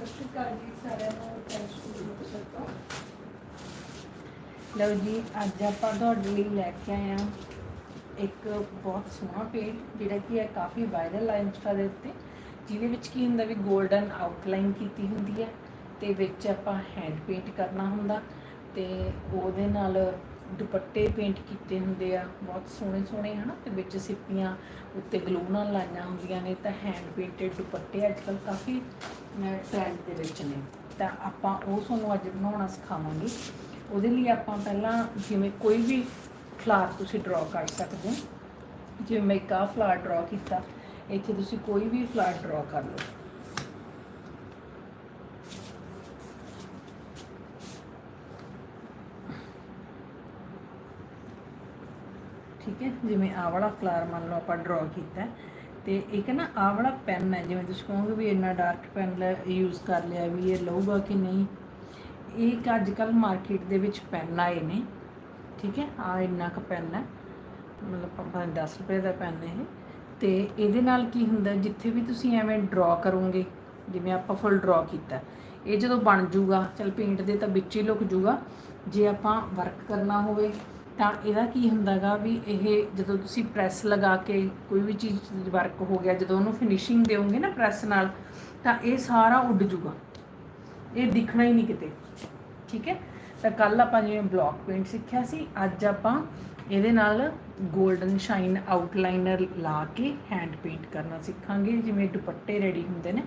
ਸਤਿ ਸ਼੍ਰੀ ਅਕਾਲ ਜੀ, ਸਾਰਿਆਂ ਨੂੰ ਥੈਂਕਸ ਟੂ ਮੁਕਤਸਰ ਤੋਂ। ਲਓ ਜੀ, ਅੱਜ ਆਪਾਂ ਤੁਹਾਡੇ ਲਈ ਲੈ ਕੇ ਆਏ ਹਾਂ ਇੱਕ ਬਹੁਤ ਸੋਹਣਾ ਪੇਂਟ ਜਿਹੜਾ ਕਿ ਹੈ ਕਾਫੀ ਵਾਇਰਲ ਆ ਇੰਸਟਾ ਦੇ ਉੱਤੇ, ਜਿਹਦੇ ਵਿੱਚ ਕੀ ਹੁੰਦਾ ਵੀ 골ਡਨ ਆਊਟਲਾਈਨ ਕੀਤੀ ਹੁੰਦੀ ਹੈ ਤੇ ਵਿੱਚ ਆਪਾਂ ਹੈਂਡ ਪੇਂਟ ਕਰਨਾ ਹੁੰਦਾ ਤੇ ਉਹਦੇ ਨਾਲ ਦੁਪੱਟੇ ਪੇਂਟ ਕੀਤੇ ਹੁੰਦੇ ਆ, ਬਹੁਤ ਸੋਹਣੇ ਸੋਹਣੇ ਹਨਾ, ਤੇ ਵਿੱਚ ਸਿੱਪੀਆਂ ਉੱਤੇ ਗਲੂ ਨਾਲ ਲਾਈਆਂ ਹੁੰਦੀਆਂ ਨੇ, ਤਾਂ ਹੈਂਡ ਪੇਂਟਡ ਦੁਪੱਟੇ ਅੱਜ ਕੱਲ ਕਾਫੀ ਟ੍ਰੈਂਡ ਦੇ ਵਿੱਚ ਨੇ। ਤਾਂ ਆਪਾਂ ਉਹ ਤੁਹਾਨੂੰ ਅੱਜ ਬਣਾਉਣਾ ਸਿਖਾਵਾਂਗੇ। ਉਹਦੇ ਲਈ ਆਪਾਂ ਪਹਿਲਾਂ ਜਿਵੇਂ ਕੋਈ ਵੀ ਫਲਾਰ ਤੁਸੀਂ ਡਰਾ ਕਰ ਸਕਦੇ ਹੋ। ਜਿਵੇਂ ਮੈਂ ਇੱਕ ਆਹ ਫਲਾਰ ਡਰਾ ਕੀਤਾ, ਇੱਥੇ ਤੁਸੀਂ ਕੋਈ ਵੀ ਫਲਾਰ ਡਰਾ ਕਰ ਲਓ। ਠੀਕ ਹੈ ਜਿਵੇਂ ਆਹ ਵਾਲਾ ਫਲਾਰ ਮੰਨ ਲਓ ਆਪਾਂ ਡਰਾ ਕੀਤਾ ਹੈ, ਤੇ ਇੱਕ ਨਾ ਆਹ ਵਾਲਾ ਪੈਨ ਹੈ ਜਿਵੇਂ ਤੁਸੀਂ ਕਹੋਗੇ ਵੀ ਇੰਨਾ ਡਾਰਕ ਪੈਨ ਯੂਜ਼ ਕਰ ਲਿਆ ਵੀ ਇਹ ਲਊਗਾ ਕਿ ਨਹੀਂ ਇਹ ਇੱਕ ਅੱਜ ਕੱਲ ਮਾਰਕੀਟ ਦੇ ਵਿੱਚ ਪੈਨ ਆਏ ਨੇ ਠੀਕ ਹੈ ਆ ਇੰਨਾ ਕੁ ਪੈਨ ਹੈ ਮਤਲਬ ਆਪਾਂ ਨਹੀਂ 10 ਰੁਪਏ ਦਾ ਪੈਨ ਇਹ ਤੇ ਇਹਦੇ ਨਾਲ ਕੀ ਹੁੰਦਾ ਜਿੱਥੇ ਵੀ ਤੁਸੀਂ ਐਵੇਂ ਡਰਾ ਕਰੋਗੇ ਜਿਵੇਂ ਆਪਾਂ ਫੁੱਲ ਡਰਾ ਕੀਤਾ ਇਹ ਜਦੋਂ ਬਣ ਜੂਗਾ ਚਲ ਪੇਂਟ ਦੇ ਤਾਂ ਵਿੱਚ ਹੀ ਲੁਕ ਜੂਗਾ ਜੇ ਆਪਾਂ ਵਰਕ ਕਰਨਾ ਹੋਵੇ ਤਾਂ ਇਹਦਾ ਕੀ ਹੁੰਦਾਗਾ ਵੀ ਇਹ ਜਦੋਂ ਤੁਸੀਂ ਪ੍ਰੈਸ ਲਗਾ ਕੇ ਕੋਈ ਵੀ ਚੀਜ਼ ਵਰਕ ਹੋ ਗਿਆ, ਜਦੋਂ ਉਹਨੂੰ ਫਿਨਿਸ਼ਿੰਗ ਦਿਓਗੇ ਨਾ ਪ੍ਰੈਸ ਨਾਲ, ਤਾਂ ਇਹ ਸਾਰਾ ਉੱਡ ਜੂਗਾ। ਇਹ ਦਿਖਣਾ ਹੀ ਨਹੀਂ ਕਿਤੇ। ਠੀਕ ਹੈ? ਤਾਂ ਕੱਲ ਆਪਾਂ ਜਿਵੇਂ ਬਲੌਕ ਪੇਂਟ ਸਿੱਖਿਆ ਸੀ, ਅੱਜ ਆਪਾਂ ਇਹਦੇ ਨਾਲ 골ਡਨ ਸ਼ਾਈਨ ਆਊਟਲਾਈਨਰ ਲਾ ਕੇ ਹੈਂਡ ਪੇਂਟ ਕਰਨਾ ਸਿੱਖਾਂਗੇ। ਜਿਵੇਂ ਦੁਪੱਟੇ ਰੈਡੀ ਹੁੰਦੇ ਨੇ।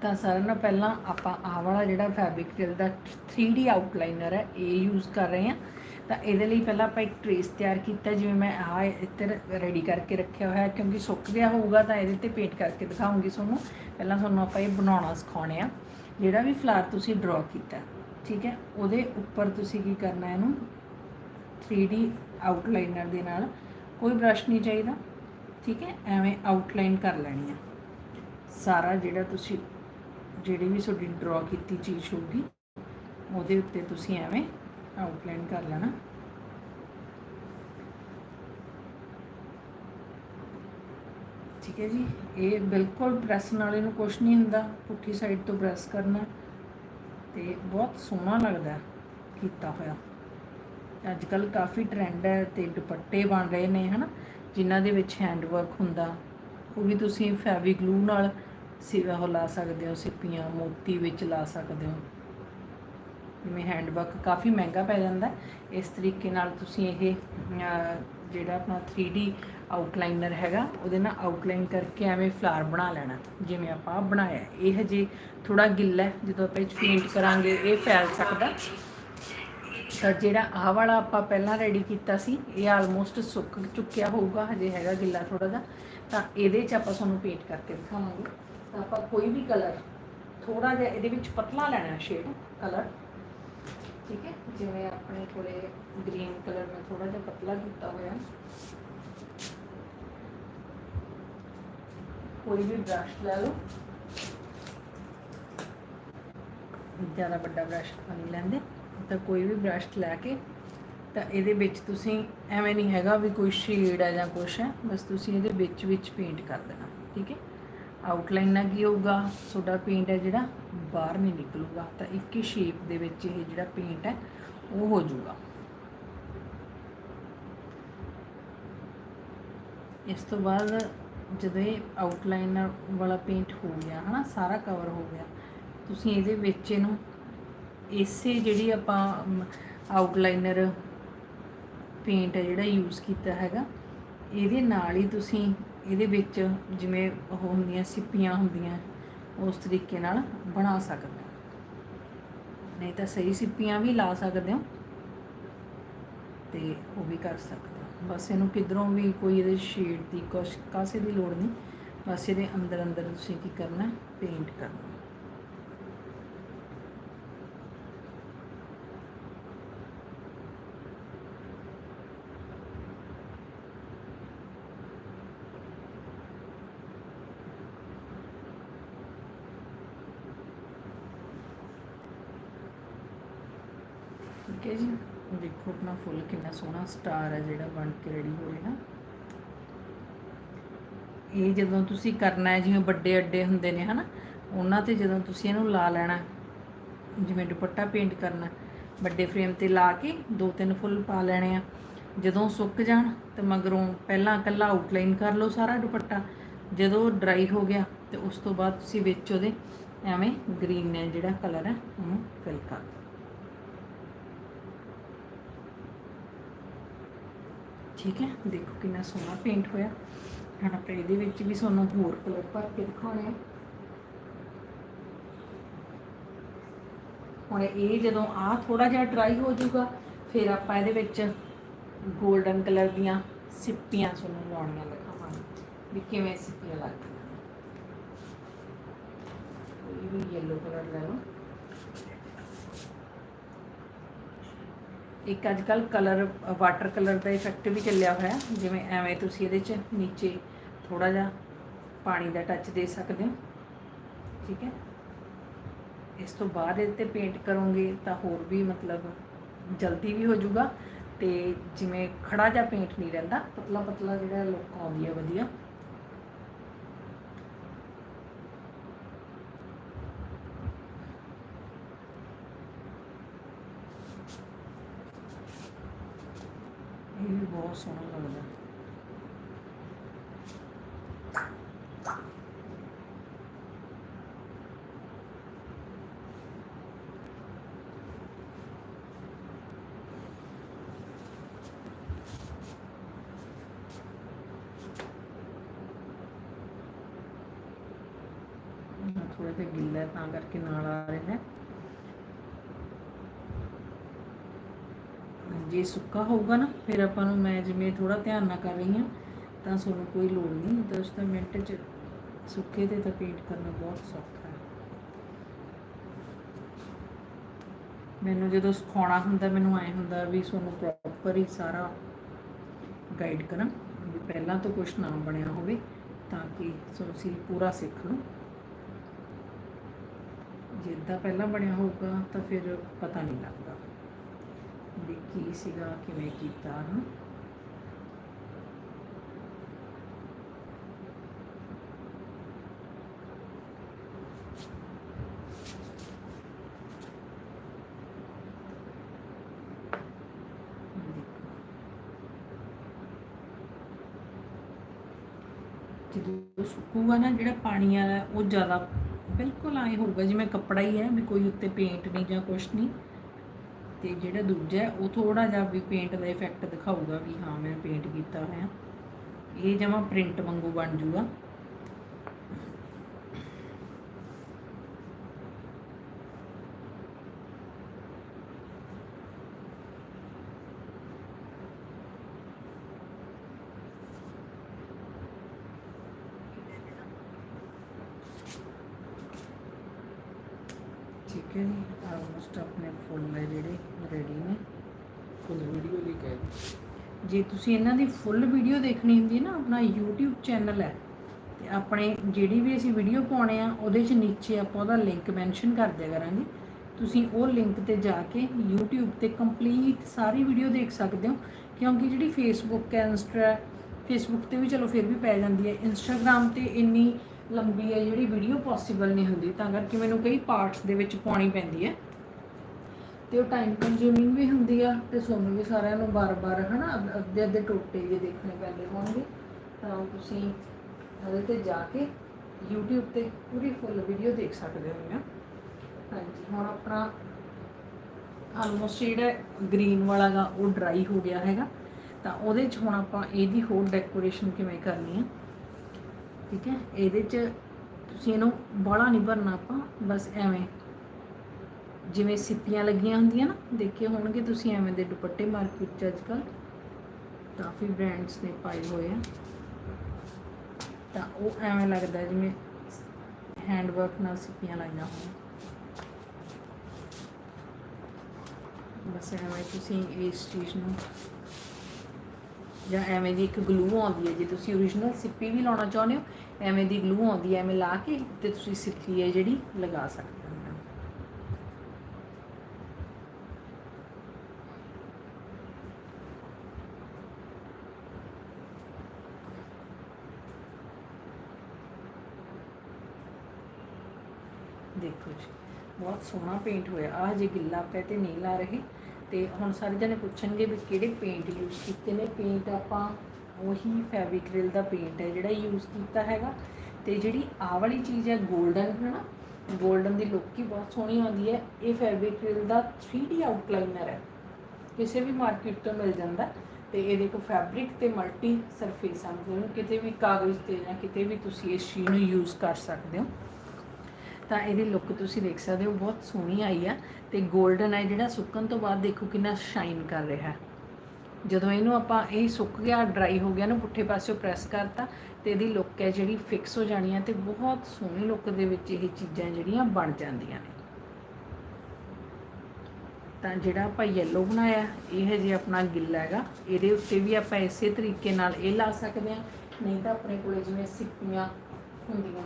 ਤਾਂ ਸਾਰਿਆਂ ਨਾਲ ਪਹਿਲਾਂ ਆਪਾਂ ਆਹ ਵਾਲਾ ਜਿਹੜਾ ਫੈਬਰਿਕ ਟੇਲ ਦਾ 3D ਆਊਟਲਾਈਨਰ ਹੈ, ਇਹ ਯੂਜ਼ ਕਰ ਰਹੇ ਹਾਂ। ਤਾਂ ਇਹਦੇ ਲਈ ਪਹਿਲਾਂ ਆਪਾਂ ਇੱਕ ਟ੍ਰੇਸ ਤਿਆਰ ਕੀਤਾ, ਜਿਵੇਂ ਮੈਂ ਆਹ ਇੱਧਰ ਰੈਡੀ ਕਰਕੇ ਰੱਖਿਆ ਹੋਇਆ, ਕਿਉਂਕਿ ਸੁੱਕ ਗਿਆ ਹੋਊਗਾ ਤਾਂ ਇਹਦੇ ਤੇ ਪੇਂਟ ਕਰਕੇ ਦਿਖਾਉਂਗੀ ਤੁਹਾਨੂੰ। ਪਹਿਲਾਂ ਤੁਹਾਨੂੰ ਆਪਾਂ ਇਹ ਬਣਾਉਣਾ ਸਿਖਾਉਣੇ ਆ। ਜਿਹੜਾ ਵੀ ਫਲਾਰ ਤੁਸੀਂ ਡਰਾ ਕੀਤਾ, ਠੀਕ ਹੈ? ਉਹਦੇ ਉੱਪਰ ਤੁਸੀਂ ਕੀ ਕਰਨਾ ਹੈ ਇਹਨੂੰ 3D ਆਊਟਲਾਈਨਰ ਦੇ ਨਾਲ ਕੋਈ ਬ੍ਰਸ਼ ਨਹੀਂ ਚਾਹੀਦਾ, ਠੀਕ ਹੈ? ਐਵੇਂ ਆਊਟਲਾਈਨ ਕਰ ਲੈਣੀ ਆ। ਸਾਰਾ ਜਿਹੜਾ ਤੁਸੀਂ, ਜਿਹੜੀ ਵੀ ਤੁਹਾਡੀ ਡਰਾ ਕੀਤੀ ਚੀਜ਼ ਹੋਊਗੀ, ਉਹਦੇ ਉੱਤੇ ਤੁਸੀਂ ਐਵੇਂ ਆਊਟਲਾਈਨ ਕਰ ਲੈਣਾ। ਠੀਕ ਹੈ ਜੀ। ਇਹ ਬਿਲਕੁਲ ਪ੍ਰੈਸ ਨਾਲ ਇਹਨੂੰ ਕੁਝ ਨਹੀਂ ਹੁੰਦਾ। ਪੁੱਠੀ ਸਾਈਡ ਤੋਂ ਪ੍ਰੈਸ ਕਰਨਾ। ਤੇ ਬਹੁਤ ਸੋਹਣਾ ਲੱਗਦਾ ਕੀਤਾ ਹੋਇਆ। ਅੱਜ ਕੱਲ ਕਾਫੀ ਟ੍ਰੈਂਡ ਹੈ ਤੇ ਦੁਪੱਟੇ ਬਣ ਰਹੇ ਨੇ, ਹਨਾ? ਜਿਨ੍ਹਾਂ ਦੇ ਵਿੱਚ ਹੈਂਡ ਵਰਕ ਹੁੰਦਾ। ਉਹ ਵੀ ਤੁਸੀਂ ਫੈਬਰਿਕ ਗਲੂ ਨਾਲ ਸਿਵਾ ਉਹ ਲਾ ਸਕਦੇ ਹੋ, ਸਿੱਪੀਆਂ, ਮੋਤੀ ਵਿੱਚ ਲਾ ਸਕਦੇ ਹੋ। ਜਿਵੇਂ ਹੈਂਡ ਵਰਕ ਕਾਫੀ ਮਹਿੰਗਾ ਪੈ ਜਾਂਦਾ ਇਸ ਤਰੀਕੇ ਨਾਲ ਤੁਸੀਂ ਇਹ ਜਿਹੜਾ ਆਪਣਾ 3D ਆਊਟਲਾਈਨਰ ਹੈਗਾ, ਉਹਦੇ ਨਾਲ ਆਊਟਲਾਈਨ ਕਰਕੇ ਐਵੇਂ ਫਲਾਰ ਬਣਾ ਲੈਣਾ। ਜਿਵੇਂ ਆਪਾਂ ਆਹ ਬਣਾਇਆ ਇਹ ਹਜੇ ਥੋੜਾ ਗਿੱਲਾ ਹੈ। ਜਦੋਂ ਆਪਾਂ ਇਹ 'ਚ ਪੇਂਟ ਕਰਾਂਗੇ, ਇਹ ਫੈਲ ਸਕਦਾ। ਤਾਂ ਜਿਹੜਾ ਆਹ ਵਾਲਾ ਆਪਾਂ ਪਹਿਲਾਂ ਰੈਡੀ ਕੀਤਾ ਸੀ, ਇਹ ਆਲਮੋਸਟ ਸੁੱਕ ਚੁੱਕਿਆ ਹੋਊਗਾ। ਹਜੇ ਹੈਗਾ ਗਿੱਲਾ ਥੋੜਾ ਜਿਹਾ। ਤਾਂ ਇਹਦੇ 'ਚ ਆਪਾਂ ਤੁਹਾਨੂੰ ਪੇਂਟ ਕਰਕੇ ਦਿਖਾਵਾਂਗੇ। ਤਾਂ ਆਪਾਂ ਕੋਈ ਵੀ ਕਲਰ ਥੋੜਾ ਜਿਹਾ ਇਹਦੇ ਵਿੱਚ ਪਤਲਾ ਲੈਣਾ ਸ਼ੇਡ ਕਲਰ ਠੀਕ ਹੈ ਜਿਵੇਂ ਆਪਣੇ ਕੋਲੇ ਗ੍ਰੀਨ ਕਲਰ ਮੈਂ ਥੋੜਾ ਜਿਹਾ ਪਤਲਾ ਕੀਤਾ ਹੋਇਆ ਕੋਈ ਵੀ ਬ੍ਰਸ਼ ਲੈ ਲਓ ਜ਼ਿਆਦਾ ਵੱਡਾ ਬ੍ਰਸ਼ ਨਹੀਂ ਲੈਂਦੇ ਤਾਂ ਕੋਈ ਵੀ ਬ੍ਰਸ਼ ਲੈ ਕੇ ਤਾਂ ਇਹਦੇ ਵਿੱਚ ਤੁਸੀਂ ਐਵੇਂ ਨਹੀਂ ਹੈਗਾ ਵੀ ਕੋਈ ਸ਼ੇਡ ਹੈ ਜਾਂ ਕੁਛ ਹੈ ਬਸ ਤੁਸੀਂ ਇਹਦੇ ਵਿੱਚ ਵਿੱਚ ਪੇਂਟ ਕਰ ਦੇਣਾ ਠੀਕ ਹੈ ਆਊਟਲਾਈਨ ਨਾਲ ਕੀ ਹੋਊਗਾ? ਤੁਹਾਡਾ ਪੇਂਟ ਹੈ ਜਿਹੜਾ ਬਾਹਰ ਨਹੀਂ ਨਿਕਲੂਗਾ। ਤਾਂ ਇੱਕ ਹੀ ਸ਼ੇਪ ਦੇ ਵਿੱਚ ਇਹ ਜਿਹੜਾ ਪੇਂਟ ਹੈ, ਉਹ ਹੋ ਜਾਊਗਾ। ਇਸ ਤੋਂ ਬਾਅਦ ਜਦੋਂ ਇਹ ਆਊਟਲਾਈਨ ਵਾਲਾ ਪੇਂਟ ਹੋ ਗਿਆ, ਹਨਾ, ਸਾਰਾ ਕਵਰ ਹੋ ਗਿਆ, ਤੁਸੀਂ ਇਹਦੇ ਵਿੱਚ ਇਹਨੂੰ ਇਸੇ ਜਿਹੜੀ ਆਪਾਂ ਆਊਟਲਾਈਨਰ ਪੇਂਟ ਹੈ ਜਿਹੜਾ ਯੂਜ਼ ਕੀਤਾ ਹੈਗਾ, ਇਹਦੇ ਨਾਲ ਹੀ ਤੁਸੀਂ ਇਹਦੇ ਵਿੱਚ ਜਿਵੇਂ ਉਹ ਹੁੰਦੀਆਂ ਸਿੱਪੀਆਂ ਹੁੰਦੀਆਂ, ਉਸ ਤਰੀਕੇ ਨਾਲ ਬਣਾ ਸਕਦੇ ਹੋ। ਨਹੀਂ ਤਾਂ ਸਹੀ ਸਿੱਪੀਆਂ ਵੀ ਲਾ ਸਕਦੇ ਹੋ ਤੇ ਉਹ ਵੀ ਕਰ ਸਕਦੇ ਹੋ। ਬਸ ਇਹਨੂੰ ਕਿਧਰੋਂ ਵੀ ਕੋਈ ਇਹਦੇ ਸ਼ੇਡ ਦੀ ਕੁਛ ਕਾਸੇ ਦੀ ਲੋੜ ਨਹੀਂ। ਬਸ ਇਹਦੇ ਅੰਦਰ ਅੰਦਰ ਤੁਸੀਂ ਕੀ ਕਰਨਾ ਪੇਂਟ ਕਰਨਾ ਠੀਕ ਹੈ ਜੀ ਦੇਖੋ ਆਪਣਾ ਫੁੱਲ ਕਿੰਨਾ ਸੋਹਣਾ ਸਟਾਰ ਹੈ ਜਿਹੜਾ ਬਣ ਕੇ ਰੈਡੀ ਹੋ ਰਿਹਾ ਨਾ। ਇਹ ਜਦੋਂ ਤੁਸੀਂ ਕਰਨਾ ਹੈ, ਜਿਵੇਂ ਵੱਡੇ ਅੱਡੇ ਹੁੰਦੇ ਨੇ, ਹਨਾ, ਉਹਨਾਂ ਤੇ ਜਦੋਂ ਤੁਸੀਂ ਇਹਨੂੰ ਲਾ ਲੈਣਾ ਜਿਵੇਂ ਦੁਪੱਟਾ ਪੇਂਟ ਕਰਨਾ ਵੱਡੇ ਫਰੇਮ ਤੇ ਲਾ ਕੇ ਦੋ ਤਿੰਨ ਫੁੱਲ ਪਾ ਲੈਣੇ ਆ। ਜਦੋਂ ਸੁੱਕ ਜਾਣ ਤੇ ਮਗਰੋਂ ਪਹਿਲਾਂ ਇਕੱਲਾ ਆਊਟਲਾਈਨ ਕਰ ਲਓ ਸਾਰਾ ਦੁਪੱਟਾ। ਜਦੋਂ ਡਰਾਈ ਹੋ ਗਿਆ ਤੇ ਉਸ ਤੋਂ ਬਾਅਦ ਤੁਸੀਂ ਵਿੱਚ ਉਹਦੇ ਐਵੇਂ ਗ੍ਰੀਨ ਨੇ ਜਿਹੜਾ ਕਲਰ ਹੈ, ਉਹਨੂੰ ਫਿਲ ਕਰ ਦਿਓ। ਠੀਕ ਹੈ? ਦੇਖੋ ਕਿੰਨਾ ਸੋਹਣਾ ਪੇਂਟ ਹੋਇਆ। ਹੁਣ ਆਪਾਂ ਇਹਦੇ ਵਿੱਚ ਵੀ ਤੁਹਾਨੂੰ ਹੋਰ ਕਲਰ ਭਰ ਕੇ ਦਿਖਾਉਣੇ ਆ। ਹੁਣ ਇਹ ਜਦੋਂ ਆ ਥੋੜਾ ਜਿਹਾ ਡਰਾਈ ਹੋ ਜਾਊਗਾ, ਫਿਰ ਆਪਾਂ ਇਹਦੇ ਵਿੱਚ 골ਡਨ ਕਲਰ ਦੀਆਂ ਸਿੱਪੀਆਂ ਤੁਹਾਨੂੰ ਲਾਉਣੀਆਂ ਦਿਖਾਵਾਂਗੇ, ਵੀ ਕਿਵੇਂ ਸਿੱਪੀਆਂ ਲੱਗਦੀਆਂ ਇਹ ਵੀ yellow ਕਲਰ ਲੈ ਲਓ। ਇੱਕ ਅੱਜ ਕੱਲ ਕਲਰ ਵਾਟਰ ਕਲਰ ਦਾ ਇਫੈਕਟ ਵੀ ਚੱਲਿਆ ਹੋਇਆ ਜਿਵੇਂ ਐਵੇਂ ਤੁਸੀਂ ਇਹਦੇ 'ਚ ਨੀਚੇ ਥੋੜਾ ਜਿਹਾ ਪਾਣੀ ਦਾ ਟੱਚ ਦੇ ਸਕਦੇ ਹੋ। ਠੀਕ ਹੈ। ਇਸ ਤੋਂ ਬਾਅਦ ਇਹਦੇ ਤੇ ਪੇਂਟ ਕਰੋਗੇ ਤਾਂ ਹੋਰ ਵੀ ਮਤਲਬ ਜਲਦੀ ਵੀ ਹੋ ਜਾਊਗਾ। ਤੇ ਜਿਵੇਂ ਖੜਾ ਜਿਹਾ ਪੇਂਟ ਨਹੀਂ ਰਹਿੰਦਾ ਪਤਲਾ ਪਤਲਾ ਜਿਹੜਾ ਲੁੱਕ ਆਉਂਦੀ ਹੈ ਵਧੀਆ ਇਹ ਵੀ ਬਹੁਤ ਸੋਹਣਾ ਲੱਗਦਾ। ਥੋੜਾ ਜਿਹਾ ਗਿੱਲਾ ਤਾਂ ਕਰਕੇ ਨਾਲ ਆ ਰਿਹਾ ਹੈ ਜੇ ਸੁੱਕਾ ਹੋਊਗਾ ਨਾ, ਫਿਰ ਆਪਾਂ ਨੂੰ ਮੈਂ ਜਿਵੇਂ ਥੋੜਾ ਧਿਆਨ ਨਾਲ ਕਰ ਰਹੀ ਹਾਂ, ਤਾਂ ਸਾਨੂੰ ਕੋਈ ਲੋੜ ਨਹੀਂ। ਨਹੀਂ ਤਾਂ ਉਸ ਤਾਂ ਮਿੰਟ 'ਚ ਸੁੱਕੇ ਤੇ ਤਾਂ ਪੇਂਟ ਕਰਨਾ ਬਹੁਤ ਸੌਖਾ ਹੈ। ਮੈਨੂੰ ਜਦੋਂ ਸਿਖਾਉਣਾ ਹੁੰਦਾ, ਮੈਨੂੰ ਐ ਹੁੰਦਾ ਵੀ ਤੁਹਾਨੂੰ ਪ੍ਰੋਪਰ ਹੀ ਸਾਰਾ ਗਾਈਡ ਕਰਾਂ, ਵੀ ਪਹਿਲਾਂ ਤੋਂ ਕੁਝ ਨਾ ਬਣਿਆ ਹੋਵੇ, ਤਾਂ ਕਿ ਤੁਸੀਂ ਪੂਰਾ ਸਿੱਖ ਲਓ। ਜਿੱਦਾਂ ਪਹਿਲਾਂ ਬਣਿਆ ਹੋਊਗਾ, ਤਾਂ ਫਿਰ ਪਤਾ ਨਹੀਂ ਲੱਗਦਾ। ਵੀ ਕੀ ਸੀਗਾ ਕਿਵੇਂ ਕੀਤਾ ਹਨ ਜਦੋਂ ਸੁੱਕੂਗਾ ਨਾ, ਜਿਹੜਾ ਪਾਣੀ ਵਾਲਾ, ਉਹ ਜ਼ਿਆਦਾ ਬਿਲਕੁਲ ਆਏ ਹੋਊਗਾ ਜਿਵੇਂ ਕੱਪੜਾ ਹੀ ਹੈ, ਵੀ ਕੋਈ ਉੱਤੇ ਪੇਂਟ ਨਹੀਂ ਜਾਂ ਕੁਛ ਨਹੀਂ। ਤੇ ਜਿਹੜਾ ਦੂਜਾ ਉਹ ਥੋੜਾ ਜਿਹਾ ਵੀ ਪੇਂਟ ਦਾ ਇਫੈਕਟ ਦਿਖਾਊਗਾ ਵੀ ਹਾਂ, ਮੈਂ ਪੇਂਟ ਕੀਤਾ ਹੋਇਆ। ਇਹ ਜਮਾ ਪ੍ਰਿੰਟ ਵਾਂਗੂ ਬਣ ਜੂਗਾ। ਠੀਕ ਹੈ ਜੀ ਆਲਮੋਸਟ ਆਪਣੇ ਫੁੱਲ ਹੈ ਜਿਹੜੇ ਰੈਡੀ ਨੇ। ਫੁੱਲ ਵੀਡੀਓ ਲਈ ਕਹਿ ਜੇ। ਤੁਸੀਂ ਇਹਨਾਂ ਦੀ ਫੁੱਲ ਵੀਡੀਓ ਦੇਖਣੀ ਹੁੰਦੀ ਹੈ ਨਾ ਆਪਣਾ YouTube ਚੈਨਲ ਹੈ ਤੇ ਆਪਣੇ ਜਿਹੜੀ ਵੀ ਅਸੀਂ ਵੀਡੀਓ ਪਾਉਣੇ ਆ ਉਹਦੇ 'ਚ ਨੀਚੇ ਆਪਾਂ ਉਹਦਾ ਲਿੰਕ ਮੈਂਸ਼ਨ ਕਰ ਦਿਆ ਕਰਾਂਗੇ। ਤੁਸੀਂ ਉਹ ਲਿੰਕ ਤੇ ਜਾ ਕੇ YouTube ਤੇ ਕੰਪਲੀਟ ਸਾਰੀ ਵੀਡੀਓ ਦੇਖ ਸਕਦੇ ਹੋ ਕਿਉਂਕਿ ਜਿਹੜੀ Facebook ਹੈ ਇੰਸਟਾ Facebook ਤੇ ਵੀ ਚਲੋ ਫਿਰ ਵੀ ਪੈ ਜਾਂਦੀ ਹੈ। Instagram ਤੇ ਇੰਨੀ ਲੰਬੀ ਹੈ ਜਿਹੜੀ ਵੀਡੀਓ ਪੋਸੀਬਲ ਨਹੀਂ ਹੁੰਦੀ, ਤਾਂ ਕਰਕੇ ਮੈਨੂੰ ਕਈ ਪਾਰਟਸ ਦੇ ਵਿੱਚ ਪਾਉਣੀ ਪੈਂਦੀ ਹੈ। ਤੇ ਉਹ ਟਾਈਮ ਕੰਜ਼ਿਊਮਿੰਗ ਵੀ ਹੁੰਦੀ ਆ, ਤੇ ਸੋਨੂੰ ਵੀ ਸਾਰਿਆਂ ਨੂੰ ਬਾਰ-ਬਾਰ, ਹਨਾ ਅੱਧ- ਅੱਧੇ ਅੱਧੇ ਟੋਟੇ ਜੇ ਦੇਖਣੇ ਪੈਂਦੇ ਹੋਣਗੇ। ਤਾਂ ਤੁਸੀਂ ਉਹਦੇ ਤੇ ਜਾ ਕੇ YouTube ਤੇ ਪੂਰੀ ਫੁੱਲ ਵੀਡੀਓ ਦੇਖ ਸਕਦੇ ਹੋ ਹਾਂਜੀ, ਹੁਣ ਆਪਣਾ ਆਲਮੋਸਟ ਜਿਹੜਾ ਗ੍ਰੀਨ ਵਾਲਾ ਗਾ, ਉਹ ਡਰਾਈ ਹੋ ਗਿਆ ਹੈਗਾ। ਤਾਂ ਉਹਦੇ 'ਚ ਹੁਣ ਆਪਾਂ ਇਹਦੀ ਹੋਰ ਡੈਕੋਰੇਸ਼ਨ ਕਿਵੇਂ ਕਰਨੀ ਆ? ਠੀਕ ਹੈ? ਇਹਦੇ 'ਚ ਤੁਸੀਂ ਇਹਨੂੰ ਬਾਹਲਾ ਨਹੀਂ ਭਰਨਾ ਆਪਾਂ, ਬਸ ਐਵੇਂ। ਜਿਵੇਂ ਸਿੱਪੀਆਂ ਲੱਗੀਆਂ ਹੁੰਦੀਆਂ ਨਾ, ਦੇਖੇ ਹੋਣਗੇ ਤੁਸੀਂ ਐਵੇਂ ਦੇ ਦੁਪੱਟੇ ਮਾਰਕੀਟ 'ਚ ਅੱਜਕੱਲ ਕਾਫੀ ਬ੍ਰਾਂਡਸ ਨੇ ਪਾਏ ਹੋਏ ਆ। ਤਾਂ ਉਹ ਐਵੇਂ ਲੱਗਦਾ ਜਿਵੇਂ ਹੈਂਡ ਵਰਕ ਨਾਲ ਸਿੱਪੀਆਂ ਲਾਈਆਂ ਹੋਣ। ਬਸ ਐਵੇਂ ਤੁਸੀਂ ਇਸ ਚੀਜ਼ ਨੂੰ ਜਾਂ ਐਵੇਂ ਦੀ ਇੱਕ ਗਲੂ ਆਉਂਦੀ ਹੈ, ਜੇ ਤੁਸੀਂ origignal ਸਿੱਪੀ ਵੀ ਲਾਉਣਾ ਚਾਹੁੰਦੇ ਹੋ ਐਵੇਂ ਦੀ ਗਲੂ ਆਉਂਦੀ ਹੈ, ਐਵੇਂ ਲਾ ਕੇ ਤੇ ਤੁਸੀਂ ਸਿੱਪੀ ਹੈ ਜਿਹੜੀ ਲਗਾ ਸਕਦੇ ਹੋ। ਦੇਖੋ ਜੀ, ਬਹੁਤ ਸੋਹਣਾ ਪੇਂਟ ਹੋਇਆ। ਆ ਜੇ ਗਿੱਲਾ ਪਿਆ ਤੇ ਨਹੀਂ ਲਾ ਰਹੇ ਤੇ ਹੁਣ ਸਾਰੇ ਜਣੇ ਪੁੱਛਣਗੇ ਵੀ ਕਿਹੜੇ ਪੇਂਟ ਯੂਜ਼ ਕੀਤੇ ਨੇ? ਪੇਂਟ ਆਪਾਂ ਉਹੀ ਫੈਵਿਕ੍ਰਿਲ ਦਾ ਪੇਂਟ ਹੈ ਜਿਹੜਾ ਯੂਜ਼ ਕੀਤਾ ਹੈਗਾ। ਤੇ ਜਿਹੜੀ ਆਹ ਵਾਲੀ ਚੀਜ਼ ਹੈ 골ਡਨ ਨਾ 골ਡਨ ਦੀ ਲੁੱਕ ਹੀ ਬਹੁਤ ਸੋਹਣੀ ਆਉਂਦੀ ਹੈ। ਇਹ ਫੈਬਰਿਕ੍ਰਿਲ ਦਾ 3D ਆਊਟਲਾਈਨਰ ਹੈ। ਕਿਸੇ ਵੀ ਮਾਰਕੀਟ ਤੋਂ ਮਿਲ ਜਾਂਦਾ। ਤੇ ਇਹਦੇ ਦੇਖੋ ਫੈਬਰਿਕ ਤੇ ਮਲਟੀ ਸਰਫੇਸ ਆ। ਜਿਹਨੂੰ ਕਿਤੇ ਵੀ ਕਾਗਜ਼ ਤੇ ਜਾਂ ਕਿਤੇ ਵੀ ਤੁਸੀਂ ਇਸ ਚੀਜ਼ ਨੂੰ ਯੂਜ਼ ਕਰ ਸਕਦੇ ਹੋ। ਤਾਂ ਇਹਦੀ ਲੁੱਕ ਤੁਸੀਂ ਦੇਖ ਸਕਦੇ ਹੋ, ਬਹੁਤ ਸੋਹਣੀ ਆਈ ਆ। ਤੇ 골ਡਨ ਹੈ ਜਿਹੜਾ ਸੁੱਕਣ ਤੋਂ ਬਾਅਦ ਦੇਖੋ ਕਿੰਨਾ ਸ਼ਾਈਨ ਕਰ ਰਿਹਾ ਹੈ। ਜਦੋਂ ਇਹਨੂੰ ਆਪਾਂ ਇਹ ਸੁੱਕ ਗਿਆ ਡਰਾਈ ਹੋ ਗਿਆ ਨਾ ਪੁੱਠੇ ਪਾਸਿਓਂ ਪ੍ਰੈਸ ਕਰਤਾ ਤੇ ਇਹਦੀ ਲੁੱਕ ਹੈ ਜਿਹੜੀ ਫਿਕਸ ਹੋ ਜਾਣੀ ਹੈ ਤੇ ਬਹੁਤ ਸੋਹਣੀ ਲੁੱਕ ਦੇ ਵਿੱਚ ਇਹ ਚੀਜ਼ਾਂ ਜਿਹੜੀਆਂ ਬਣ ਜਾਂਦੀਆਂ ਨੇ। ਤਾਂ ਜਿਹੜਾ ਆਪਾਂ ਯੈਲੋ ਬਣਾਇਆ, ਇਹ ਹਜੇ ਆਪਣਾ ਗਿੱਲਾ ਹੈਗਾ। ਇਹਦੇ ਉੱਤੇ ਵੀ ਆਪਾਂ ਇਸੇ ਤਰੀਕੇ ਨਾਲ ਇਹ ਲਾ ਸਕਦੇ ਹਾਂ। ਨਹੀਂ ਤਾਂ ਆਪਣੇ ਕੋਲੇ ਜਿਵੇਂ ਸਿੱਪੀਆਂ ਹੁੰਦੀਆਂ।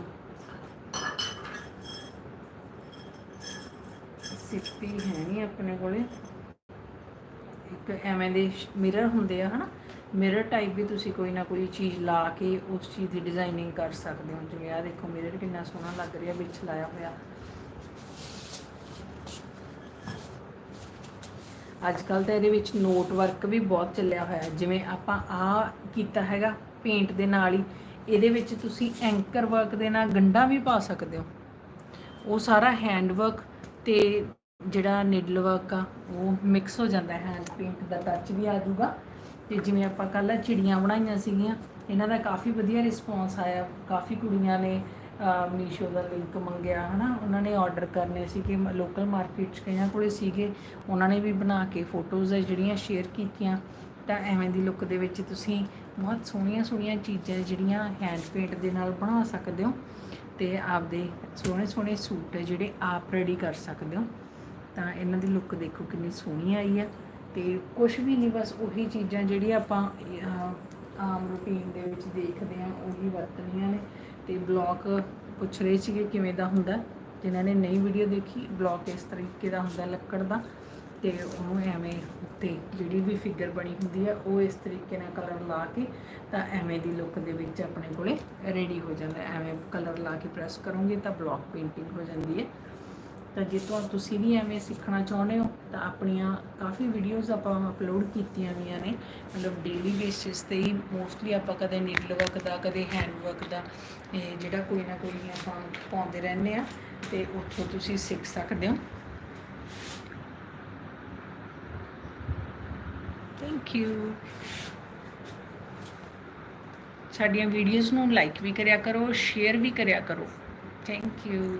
ਸਿੱਪੀ ਹੈ ਨਹੀਂ ਆਪਣੇ ਕੋਲੇ। ਐਵੇਂ ਦੇ ਮਿਰਰ ਹੁੰਦੇ ਆ, ਹਨਾ? ਮਿਰਰ ਟਾਈਪ ਵੀ ਤੁਸੀਂ ਕੋਈ ਨਾ ਕੋਈ ਚੀਜ਼ ਲਾ ਕੇ ਉਸ ਚੀਜ਼ ਦੀ ਡਿਜ਼ਾਈਨਿੰਗ ਕਰ ਸਕਦੇ ਹੋ। ਜਿਵੇਂ ਆ ਦੇਖੋ ਮਿਰਰ ਕਿੰਨਾ ਸੋਹਣਾ ਲੱਗ ਰਿਹਾ, ਵਿੱਚ ਲਾਇਆ ਹੋਇਆ। ਅੱਜ ਕੱਲ ਤਾਂ ਇਹਦੇ ਵਿੱਚ ਨੋਟ ਵਰਕ ਵੀ ਬਹੁਤ ਚੱਲਿਆ ਹੋਇਆ ਜਿਵੇਂ ਆਪਾਂ ਆ ਕੀਤਾ ਹੈਗਾ ਪੇਂਟ ਦੇ ਨਾਲ ਹੀ, ਇਹਦੇ ਵਿੱਚ ਤੁਸੀਂ ਐਂਕਰ ਵਰਕ ਦੇ ਨਾਲ ਗੰਡਾ ਵੀ ਪਾ ਸਕਦੇ ਹੋ। ਉਹ ਸਾਰਾ ਹੈਂਡ ਵਰਕ ਤੇ ਜਿਹੜਾ ਨੀਡਲ ਵਰਕ ਆ, ਉਹ ਮਿਕਸ ਹੋ ਜਾਂਦਾ ਹੈ। ਹੈਂਡ ਪੇਂਟ ਦਾ ਟੱਚ ਵੀ ਆ ਜਾਊਗਾ। ਤੇ ਜਿਵੇਂ ਆਪਾਂ ਕੱਲ੍ਹ ਚਿੜੀਆਂ ਬਣਾਈਆਂ ਸੀਗੀਆਂ, ਇਹਨਾਂ ਦਾ ਕਾਫੀ ਵਧੀਆ ਰਿਸਪੌਂਸ ਆਇਆ। ਕਾਫੀ ਕੁੜੀਆਂ ਨੇ ਮੀਸ਼ੋ ਦਾ ਲਿੰਕ ਮੰਗਿਆ, ਹਨਾ? ਉਹਨਾਂ ਨੇ ਆਰਡਰ ਕਰਨੇ ਸੀ ਕਿ ਲੋਕਲ ਮਾਰਕੀਟ 'ਚ ਕਈਆਂ ਕੋਲੇ ਸੀਗੇ। ਉਹਨਾਂ ਨੇ ਵੀ ਬਣਾ ਕੇ ਫੋਟੋਜ਼ ਹੈ ਜਿਹੜੀਆਂ ਸ਼ੇਅਰ ਕੀਤੀਆਂ। ਤਾਂ ਐਵੇਂ ਦੀ ਲੁੱਕ ਦੇ ਵਿੱਚ ਤੁਸੀਂ ਬਹੁਤ ਸੋਹਣੀਆਂ ਸੋਹਣੀਆਂ ਚੀਜ਼ਾਂ ਜਿਹੜੀਆਂ ਹੈਂਡ ਪੇਂਟ ਦੇ ਨਾਲ ਬਣਾ ਸਕਦੇ ਹੋ। ਤੇ ਆਪਦੇ ਸੋਹਣੇ ਸੋਹਣੇ ਸੂਟ ਜਿਹੜੇ ਆਪ ਰੈਡੀ ਕਰ ਸਕਦੇ ਹੋ। ਤਾਂ ਇਹਨਾਂ ਦੀ ਲੁੱਕ ਦੇਖੋ ਕਿੰਨੀ ਸੋਹਣੀ ਆਈ ਹੈ ਤੇ ਕੁਝ ਵੀ ਨਹੀਂ, ਬਸ ਉਹੀ ਚੀਜ਼ਾਂ ਜਿਹੜੀਆਂ ਆਪਾਂ ਆਮ ਰੂਟੀਨ ਦੇ ਵਿੱਚ ਦੇਖਦੇ ਆ ਉਹੀ ਵਰਤਣੀਆਂ ਨੇ ਤੇ ਬਲੌਕ ਪੁੱਛ ਰਹੇ ਸੀਗੇ ਕਿਵੇਂ ਦਾ ਹੁੰਦਾ, ਜਿਨ੍ਹਾਂ ਨੇ ਨਈ ਵੀਡੀਓ ਦੇਖੀ ਬਲੌਕ ਇਸ ਤਰੀਕੇ ਦਾ ਹੁੰਦਾ ਲੱਕੜ ਦਾ ਤੇ ਉਹਨੂੰ ਐਵੇਂ ਉੱਤੇ ਜਿਹੜੀ ਵੀ ਫਿਗਰ ਬਣੀ ਹੁੰਦੀ ਹੈ ਉਹ ਇਸ ਤਰੀਕੇ ਨਾਲ ਕਲਰ ਲਾ ਕੇ ਤਾਂ ਐਵੇਂ ਦੀ ਲੁੱਕ ਦੇ ਵਿੱਚ ਆਪਣੇ ਕੋਲੇ ਰੈਡੀ ਹੋ ਜਾਂਦਾ, ਐਵੇਂ ਕਲਰ ਲਾ ਕੇ ਪ੍ਰੈਸ ਕਰੋਗੇ ਤਾਂ ਬਲੌਕ ਪੇਂਟਿੰਗ ਹੋ ਜਾਂਦੀ ਹੈ। ਤਾਂ ਜੇ ਤੁਹਾਨੂੰ ਤੁਸੀਂ ਵੀ ਐਵੇਂ ਸਿੱਖਣਾ ਚਾਹੁੰਦੇ ਹੋ, ਤਾਂ ਆਪਣੀਆਂ ਕਾਫੀ ਵੀਡੀਓਜ਼ ਆਪਾਂ ਅਪਲੋਡ ਕੀਤੀਆਂ ਹੋਈਆਂ ਨੇ। ਮਤਲਬ ਡੇਲੀ ਬੇਸਿਸ ਤੇ ਹੀ ਮੋਸਟਲੀ ਆਪਾਂ ਕਦੇ ਨੀਡਲ ਵਰਕ ਦਾ, ਕਦੇ ਹੈਂਡ ਵਰਕ ਦਾ, ਇਹ ਜਿਹੜਾ ਕੋਈ ਨਾ ਕੋਈ ਆਪਾਂ ਪਾਉਂਦੇ ਰਹਿੰਦੇ ਆ ਤੇ ਉੱਥੋਂ ਤੁਸੀਂ ਸਿੱਖ ਸਕਦੇ ਹੋ। ਥੈਂਕ ਯੂ ਸਾਡੀਆਂ ਵੀਡੀਓਜ਼ ਨੂੰ ਲਾਈਕ ਵੀ ਕਰਿਆ ਕਰੋ ਸ਼ੇਅਰ ਵੀ ਕਰਿਆ ਕਰੋ। Thank you